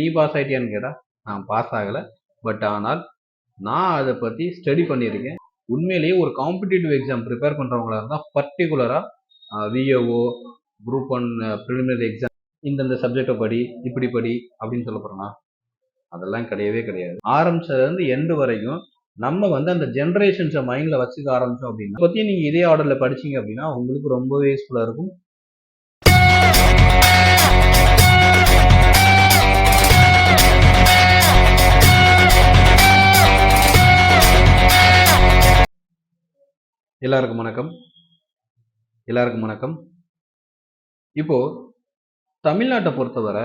நீ பாஸ் ஆகிட்டியான்னு கேட்டா நான் பாஸ் ஆகலை. பட் ஆனால் நான் அதை பற்றி ஸ்டடி பண்ணியிருக்கேன். உண்மையிலேயே ஒரு காம்படிட்டிவ் எக்ஸாம் ப்ரிப்பேர் பண்ணுறவங்களா இருந்தால் பர்டிகுலராக VAO group one preliminary exam இந்தந்த சப்ஜெக்டை படி இப்படி படி அப்படின்னு சொல்ல போகிறோன்னா அதெல்லாம் கிடையவே கிடையாது. ஆரம்பிச்சதுலேருந்து எண்டு வரைக்கும் நம்ம வந்து அந்த ஜென்ரேஷன்ஸை மைண்டில் வச்சுக்க ஆரம்பித்தோம் அப்படின்னா பற்றி நீங்கள் இதே ஆர்டரில் படிச்சீங்க அப்படின்னா உங்களுக்கு ரொம்பவே யூஸ்ஃபுல்லாக இருக்கும். எல்லாருக்கும் வணக்கம். எல்லாருக்கும் வணக்கம். இப்போ தமிழ்நாட்டை பொறுத்தவரை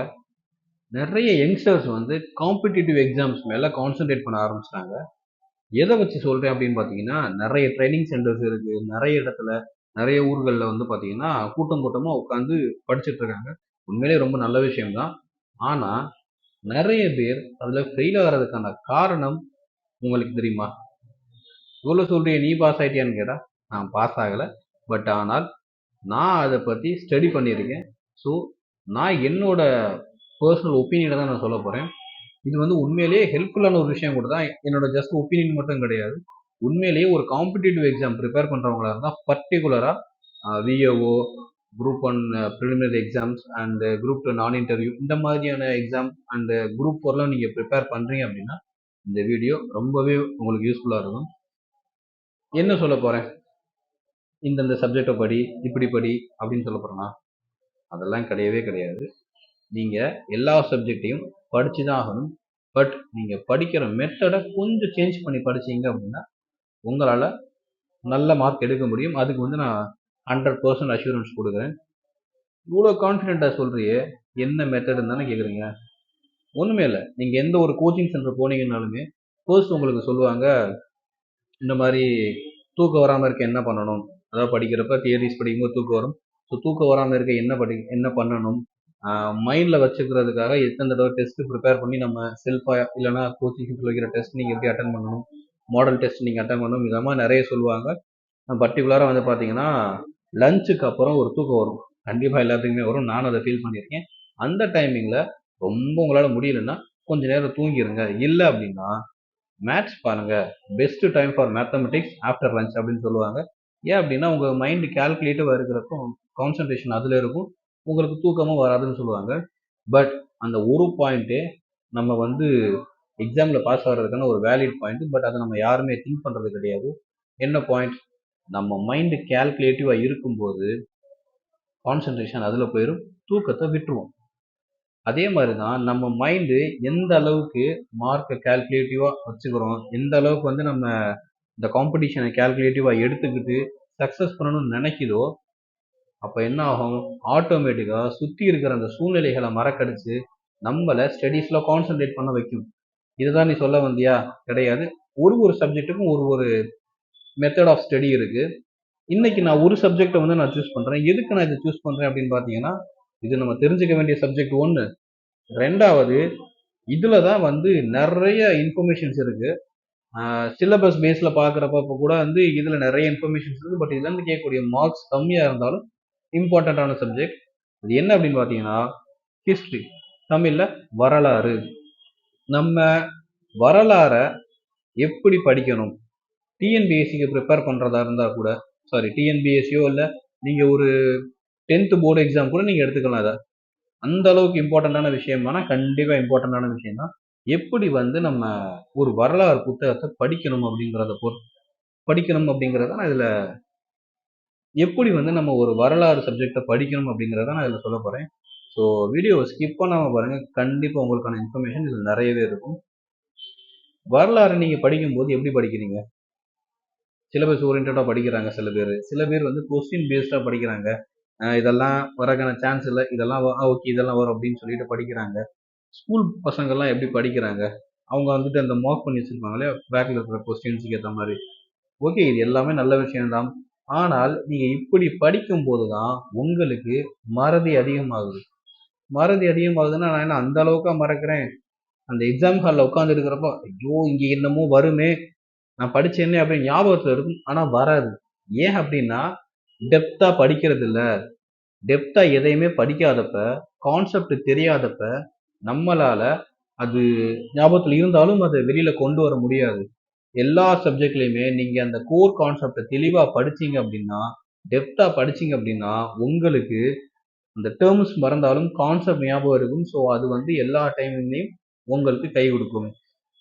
நிறைய யங்ஸ்டர்ஸ் வந்து காம்படிட்டிவ் எக்ஸாம்ஸ் மேலே கான்சென்ட்ரேட் பண்ண ஆரம்பிச்சிட்டாங்க. எதை வச்சு சொல்கிறேன் அப்படின்னு பார்த்தீங்கன்னா நிறைய ட்ரைனிங் சென்டர்ஸ் இருக்குது நிறைய இடத்துல நிறைய ஊர்களில் வந்து பார்த்தீங்கன்னா கூட்டம் கூட்டமாக உட்காந்து படிச்சுட்டு இருக்காங்க. உண்மையிலேயே ரொம்ப நல்ல விஷயம்தான். ஆனால் நிறைய பேர் அதில் ஃபெயில் ஆகிறதுக்கான காரணம் உங்களுக்கு தெரியுமா? இவ்வளோ சொல்றிய நீ பாஸ் ஆயிட்டியான்னு கேட்டா நான் பாஸ் ஆகலை. பட் ஆனால் நான் அதை பற்றி ஸ்டடி பண்ணியிருக்கேன். ஸோ நான் என்னோட பர்சனல் ஒப்பீனியனை தான் நான் சொல்ல போகிறேன் இது வந்து உண்மையிலேயே ஹெல்ப்ஃபுல்லான ஒரு விஷயம் கூட தான். என்னோட ஜஸ்ட் ஒப்பீனியன் மட்டும் கிடையாது. உண்மையிலேயே ஒரு காம்படிட்டிவ் எக்ஸாம் ப்ரிப்பேர் பண்ணுறவங்களா இருந்தால் பர்டிகுலராக VAO group one preliminary exams and group two non interview இந்த மாதிரியான எக்ஸாம் அண்ட் குரூப் ஃபோர்லாம் நீங்கள் ப்ரிப்பேர் பண்ணுறீங்க அப்படின்னா இந்த வீடியோ ரொம்பவே உங்களுக்கு யூஸ்ஃபுல்லாக இருக்கும். என்ன சொல்ல போகிறேன் இந்தந்த சப்ஜெக்டை படி இப்படி படி அப்படின்னு சொல்ல போகிறேன்னா அதெல்லாம் கிடையவே கிடையாது. நீங்கள் எல்லா சப்ஜெக்டையும் படித்து தான் ஆகணும். பட் நீங்கள் படிக்கிற மெத்தடை கொஞ்சம் சேஞ்ச் பண்ணி படிச்சீங்க அப்படின்னா உங்களால் நல்ல மார்க் எடுக்க முடியும். அதுக்கு வந்து நான் ஹண்ட்ரட் பர்சன்ட் அஷூரன்ஸ் கொடுக்குறேன். இவ்வளோ கான்ஃபிடென்ட்டாக சொல்கிறியே என்ன மெத்தடுன்னு தானே கேட்குறீங்க ஒன்றுமே இல்லை. நீங்கள் எந்த ஒரு கோச்சிங் சென்டர் போனீங்கன்னாலுமே ஃபர்ஸ்ட் உங்களுக்கு சொல்லுவாங்க இந்த மாதிரி தூக்கம் வராமல் இருக்க என்ன பண்ணணும்? அதாவது படிக்கிறப்ப தியரிஸ் படிக்கும்போது தூக்கம் வரும். ஸோ தூக்கம் வராமல் இருக்க என்ன படி என்ன பண்ணணும்? மைண்டில் வச்சுக்கிறதுக்காக எத்தனை தடவை டெஸ்ட்டு ப்ரிப்பேர் பண்ணி நம்ம செல்ஃபாக இல்லைனா கோச்சிங் வைக்கிற டெஸ்ட் நீங்கள் எப்படி அட்டன் பண்ணணும்? மாடல் டெஸ்ட் நீங்கள் அட்டன் பண்ணணும்? இதை மாதிரி நிறைய சொல்லுவாங்க. பர்டிகுலராக வந்து பார்த்தீங்கன்னா லஞ்சுக்கு அப்புறம் ஒரு தூக்கம் வரும். கண்டிப்பாக எல்லாத்துக்குமே வரும். நானும் அதை ஃபீல் பண்ணியிருக்கேன். அந்த டைமிங்கில் ரொம்ப உங்களால் முடியலன்னா கொஞ்ச நேரம் தூங்கிடுங்க இல்லை அப்படின்னா மேத்ஸ் பாருங்க. Best time for mathematics after lunch அப்படின்னு சொல்லுவாங்க. ஏன் அப்படின்னா உங்கள் மைண்டு கேல்குலேட்டிவாக இருக்கிறப்போ கான்சன்ட்ரேஷன் அதில் இருக்கும். உங்களுக்கு தூக்கமும் வராதுன்னு சொல்லுவாங்க. பட் அந்த ஒரு பாயிண்ட்டே நம்ம வந்து எக்ஸாமில் பாஸ் ஆகிறதுக்கான ஒரு வேலிட் பாயிண்ட் பட் அதை நம்ம யாருமே திங்க் பண்ணுறது கிடையாது. என்ன பாயிண்ட் நம்ம மைண்டு கேல்குலேட்டிவாக இருக்கும்போது கான்சன்ட்ரேஷன் அதில் போயிடும் தூக்கத்தை விட்டுருவோம் அதே மாதிரி தான் நம்ம மைண்டு எந்த அளவுக்கு மார்க்கை கேல்குலேட்டிவாக வச்சுக்கிறோம் எந்த அளவுக்கு வந்து நம்ம இந்த காம்படிஷனை கேல்குலேட்டிவாக எடுத்துக்கிட்டு சக்ஸஸ் பண்ணணும்னு நினைக்குதோ அப்போ என்ன ஆகும்? ஆட்டோமேட்டிக்காக சுற்றி இருக்கிற அந்த சூழ்நிலைகளை மறக்கடிச்சு நம்மளை ஸ்டடீஸில் கான்சென்ட்ரேட் பண்ண வைக்கும். இதுதான் நீ சொல்ல வந்தியா? கிடையாது. ஒரு ஒரு சப்ஜெக்ட்டுக்கும் ஒரு ஒரு மெத்தட் ஆஃப் ஸ்டடி இருக்குது இன்னைக்கு நான் ஒரு சப்ஜெக்டை வந்து நான் சூஸ் பண்ணுறேன் எதுக்கு நான் இதை சூஸ் பண்ணுறேன் அப்படின்னு பார்த்தீங்கன்னா இது நம்ம தெரிஞ்சுக்க வேண்டிய சப்ஜெக்ட் ஒன்று ரெண்டாவது இதில் தான் வந்து நிறைய இன்ஃபர்மேஷன்ஸ் இருக்குது சிலபஸ் பேஸில் பார்க்குறப்ப கூட வந்து இதில் நிறைய இன்ஃபர்மேஷன்ஸ் இருக்குது பட் இதுலேருந்து கேட்கக்கூடிய மார்க்ஸ் கம்மியாக இருந்தாலும் இம்பார்ட்டண்ட்டான சப்ஜெக்ட் அது என்ன அப்படின்னு பார்த்தீங்கன்னா ஹிஸ்ட்ரி தமிழில் வரலாறு. நம்ம வரலாறை எப்படி படிக்கணும்? டிஎன்பிஎஸ்சிக்கு ப்ரிப்பேர் பண்ணுறதா இருந்தால் கூட சாரி டிஎன்பிஎஸ்சியோ இல்லை நீங்கள் ஒரு டென்த்து போர்டு எக்ஸாம் கூட நீங்கள் எடுத்துக்கலாம் அதை அந்த அளவுக்கு இம்பார்ட்டண்ட்டான விஷயமானா கண்டிப்பாக இம்பார்ட்டண்ட்டான விஷயம் தான் எப்படி வந்து நம்ம ஒரு வரலாறு புத்தகத்தை படிக்கணும் அப்படிங்கிறத பொறுத்து படிக்கணும் அப்படிங்கிறத நான் இதில் எப்படி வந்து நம்ம ஒரு வரலாறு சப்ஜெக்டை படிக்கணும் அப்படிங்கிறத நான் இதில் சொல்ல போகிறேன் ஸோ வீடியோவை ஸ்கிப் பண்ணாமல் பாருங்கள் கண்டிப்பாக உங்களுக்கான இன்ஃபர்மேஷன் இதில் நிறையவே இருக்கும். வரலாறு நீங்கள் படிக்கும்போது எப்படி படிக்கிறீங்க? சிலபஸ் ஓரியன்டாக படிக்கிறாங்க சில பேர். சில பேர் வந்து கொஸ்டின் பேஸ்டாக படிக்கிறாங்க. இதெல்லாம் வரக்கான சான்ஸ் இல்லை. இதெல்லாம் ஓகே இதெல்லாம் வரும் அப்படின்னு சொல்லிட்டு படிக்கிறாங்க. ஸ்கூல் பசங்கள்லாம் எப்படி படிக்கிறாங்க? அவங்க வந்துட்டு அந்த மார்க் பண்ணி வச்சுருப்பாங்களே பேக்கில் இருக்கிற கொஸ்டின்ஸுக்கு ஏற்ற மாதிரி. ஓகே இது எல்லாமே நல்ல விஷயம்தான். ஆனால் நீங்கள் இப்படி படிக்கும்போது தான் உங்களுக்கு மறதி அதிகமாகுது. மறதி அதிகமாகுதுன்னா நான் என்ன அந்த அளவுக்கா மறக்கிறேன்? அந்த எக்ஸாம் ஹாலில் உட்காந்து இருக்கிறப்போ ஐயோ இங்கே என்னமோ வருமே. நான் படித்தேன்னே அப்படின்னு ஞாபகத்தில் இருக்கும் ஆனால் வராது. ஏன் அப்படின்னா டெப்த்தாக படிக்கிறது இல்லை டெப்த்தாக எதையுமே படிக்காதப்ப கான்செப்ட் தெரியாதப்ப நம்மளால அது ஞாபகத்தில் இருந்தாலும் அதை வெளியில கொண்டு வர முடியாது. எல்லா சப்ஜெக்ட்லையுமே நீங்க அந்த கோர் கான்செப்டை தெளிவா படிச்சீங்க அப்படின்னா டெப்தா படிச்சீங்க அப்படின்னா உங்களுக்கு அந்த டேர்ம்ஸ் மறந்தாலும் கான்செப்ட் ஞாபகம் இருக்கும். ஸோ அது வந்து எல்லா டைம்லையும் உங்களுக்கு கை கொடுக்கும்.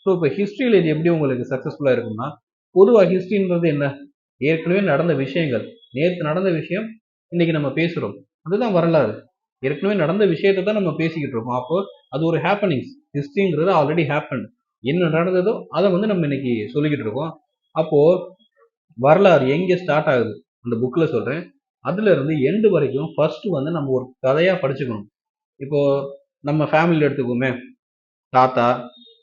ஸோ இப்போ ஹிஸ்ட்ரியில் இது எப்படி உங்களுக்கு சக்ஸஸ்ஃபுல்லாக இருக்கும்னா பொதுவாக ஹிஸ்ட்ரின்றது என்ன? ஏற்கனவே நடந்த விஷயங்கள். நேற்று நடந்த விஷயம் இன்னைக்கு நம்ம பேசுகிறோம் அதுதான் வரலாறு. ஏற்கனவே நடந்த விஷயத்தை தான் நம்ம பேசிக்கிட்டு இருக்கோம். அப்போ அது ஒரு ஹேப்பனிங்ஸ் ஹிஸ்ட்ரிங்கிறது ஆல்ரெடி ஹேப்பன் என்ன நடந்ததோ அதை வந்து நம்ம இன்னைக்கு சொல்லிக்கிட்டு இருக்கோம். அப்போ வரலாறு எங்கே ஸ்டார்ட் ஆகுது? அந்த புக்கில் சொல்கிறேன் அதுல இருந்து எண்டு வரைக்கும் ஃபர்ஸ்ட் வந்து நம்ம ஒரு கதையா படிச்சுக்கணும். இப்போ நம்ம ஃபேமிலியில் எடுத்துக்கோமே. தாத்தா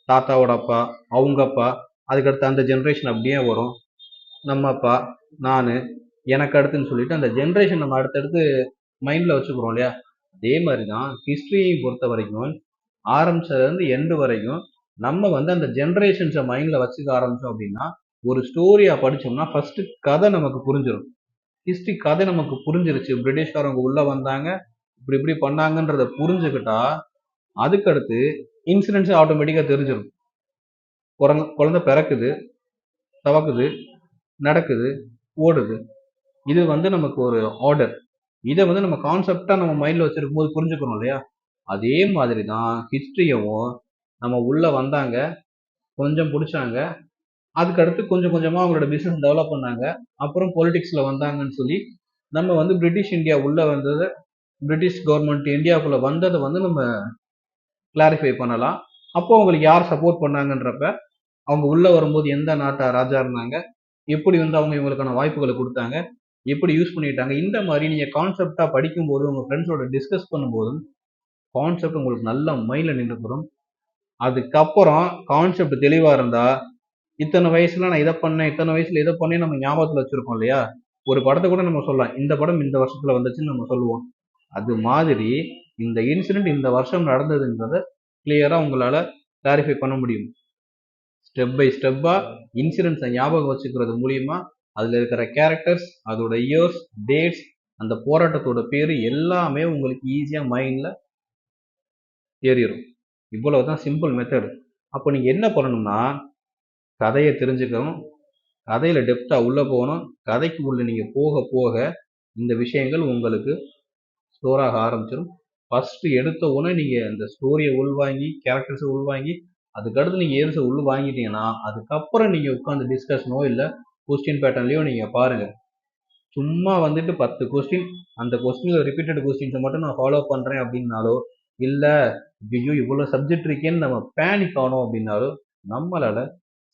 தாத்தாவோட அப்பா அவங்க அப்பா அதுக்கடுத்து அந்த ஜென்ரேஷன் அப்படியே வரும். நம்ம அப்பா நான் எனக்கு அடுத்துன்னு சொல்லிட்டு அந்த ஜென்ரேஷன் நம்ம அடுத்தடுத்து மைண்டில் வச்சுக்கிறோம் இல்லையா? அதே மாதிரி தான் ஹிஸ்ட்ரியை பொறுத்த வரைக்கும் ஆரம்பிச்சதுலேருந்து எண்டு வரைக்கும் நம்ம வந்து அந்த ஜென்ரேஷன்ஸை மைண்டில் வச்சுக்க ஆரம்பித்தோம் அப்படின்னா ஒரு ஸ்டோரியாக படித்தோம்னா ஃபஸ்ட்டு கதை நமக்கு புரிஞ்சிடும் ஹிஸ்ட்ரி கதை நமக்கு புரிஞ்சிருச்சு. பிரிட்டிஷ்காரவங்க உள்ளே வந்தாங்க. இப்படி இப்படி பண்ணாங்கன்றத புரிஞ்சுக்கிட்டா அதுக்கடுத்து இன்சிடென்ட்ஸ் ஆட்டோமேட்டிக்காக தெரிஞ்சிடும் குழந்த குழந்தை பிறக்குது தவக்குது நடக்குது ஓடுது. இது வந்து நமக்கு ஒரு ஆர்டர் இதை வந்து நம்ம கான்செப்டாக நம்ம மைண்டில் வச்சுருக்கும் போது புரிஞ்சுக்கணும் இல்லையா? அதே மாதிரி தான் ஹிஸ்ட்ரியவும் நம்ம உள்ளே வந்தாங்க கொஞ்சம் பிடிச்சாங்க அதுக்கடுத்து கொஞ்சம் கொஞ்சமாக அவங்களோட பிஸ்னஸ் டெவலப் பண்ணாங்க அப்புறம் பொலிட்டிக்ஸில் வந்தாங்கன்னு சொல்லி நம்ம வந்து பிரிட்டிஷ் இந்தியா உள்ளே வந்ததை பிரிட்டிஷ் கவர்மெண்ட் இந்தியாவுக்குள்ளே வந்ததை வந்து நம்ம கிளாரிஃபை பண்ணலாம். அப்போ அவங்களுக்கு யார் சப்போர்ட் பண்ணாங்கன்றப்ப அவங்க உள்ளே வரும்போது எந்த நாட்டை ராஜா இருந்தாங்க எப்படி வந்து அவங்க இவங்களுக்கான வாய்ப்புகளை கொடுத்தாங்க எப்படி யூஸ் பண்ணிட்டாங்க இந்த மாதிரி நீங்கள் கான்செப்டாக படிக்கும்போது உங்கள் ஃப்ரெண்ட்ஸோட டிஸ்கஸ் பண்ணும்போதும் கான்செப்ட் உங்களுக்கு நல்ல மைண்டில் நின்றுக்கிறோம் அதுக்கப்புறம் கான்செப்ட் தெளிவாக இருந்தால் இத்தனை வயசில் நான் இதை பண்ணேன் இத்தனை வயசில் இதை பண்ணி நம்ம ஞாபகத்தில் வச்சுருக்கோம் இல்லையா? ஒரு படத்தை கூட நம்ம சொல்லலாம். இந்த படம் இந்த வருஷத்தில் வந்துச்சுன்னு நம்ம சொல்லுவோம். அது மாதிரி இந்த இன்சிடென்ட் இந்த வருஷம் நடந்ததுன்றத கிளியராக உங்களால் கிளாரிஃபை பண்ண முடியும். ஸ்டெப் பை ஸ்டெப்பாக இன்சூரன்ஸை ஞாபகம் வச்சுக்கிறது மூலியமாக அதில் இருக்கிற கேரக்டர்ஸ் அதோட இயர்ஸ் டேட்ஸ் அந்த போராட்டத்தோட பேர் எல்லாமே உங்களுக்கு ஈஸியாக மைண்டில் ஏறிடும் இவ்வளவுதான் சிம்பிள் மெத்தட் அப்போ நீங்கள் என்ன பண்ணணும்னா கதையை தெரிஞ்சுக்கணும். கதையில் டெப்த்தாக உள்ளே போகணும். கதைக்கு உள்ளே நீங்கள் போக போக இந்த விஷயங்கள் உங்களுக்கு ஸ்டோராக ஆரம்பிச்சிடும் ஃபஸ்ட்டு எடுத்த உடனே நீங்கள் இந்த ஸ்டோரியை உள்வாங்கி கேரக்டர்ஸை உள்வாங்கி அதுக்கடுத்து நீங்கள் ஏர்ஸை உள் வாங்கிட்டீங்கன்னா அதுக்கப்புறம் நீங்கள் உட்காந்து டிஸ்கஷனோ இல்லை கொஸ்டின் பேட்டர்ன்லையும் நீங்கள் பாருங்கள் சும்மா வந்துட்டு பத்து கொஸ்டின் அந்த கொஸ்டினில் ரிப்பீட்டட் கொஸ்டின்ஸை மட்டும் நான் ஃபாலோ பண்ணுறேன் அப்படின்னாலோ இல்லை ஐயோ இவ்வளோ சப்ஜெக்ட் இருக்கேன்னு நம்ம பேனிக் ஆனோம் அப்படின்னாலோ நம்மளால்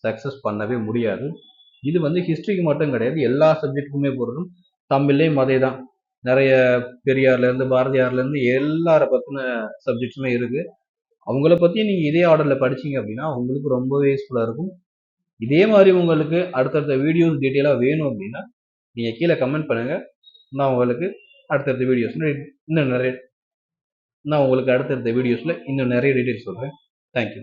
சக்ஸஸ் பண்ணவே முடியாது. இது வந்து ஹிஸ்ட்ரிக்கு மட்டும் கிடையாது. எல்லா சப்ஜெக்ட்டுக்குமே பொருளும் தமிழ்லேயும் அதே தான் நிறைய பெரியார்லேருந்து பாரதியார்லேருந்து எல்லாரை பற்றின சப்ஜெக்ட்ஸுமே இருக்குது அவங்கள பற்றி நீங்கள் இதே ஆர்டரில் படிச்சீங்க அப்படின்னா உங்களுக்கு ரொம்பவே யூஸ்ஃபுல்லாக இருக்கும். இதே மாதிரி உங்களுக்கு அடுத்தடுத்த வீடியோஸ் டீட்டெயிலாக வேணும் அப்படின்னா நீங்கள் கீழே கமெண்ட் பண்ணுங்கள் நான் உங்களுக்கு அடுத்தடுத்த வீடியோஸ் இன்னும் நிறைய நான் உங்களுக்கு அடுத்தடுத்த வீடியோஸில் இன்னும் நிறைய டீட்டெயில்ஸ் சொல்கிறேன் தேங்க்யூ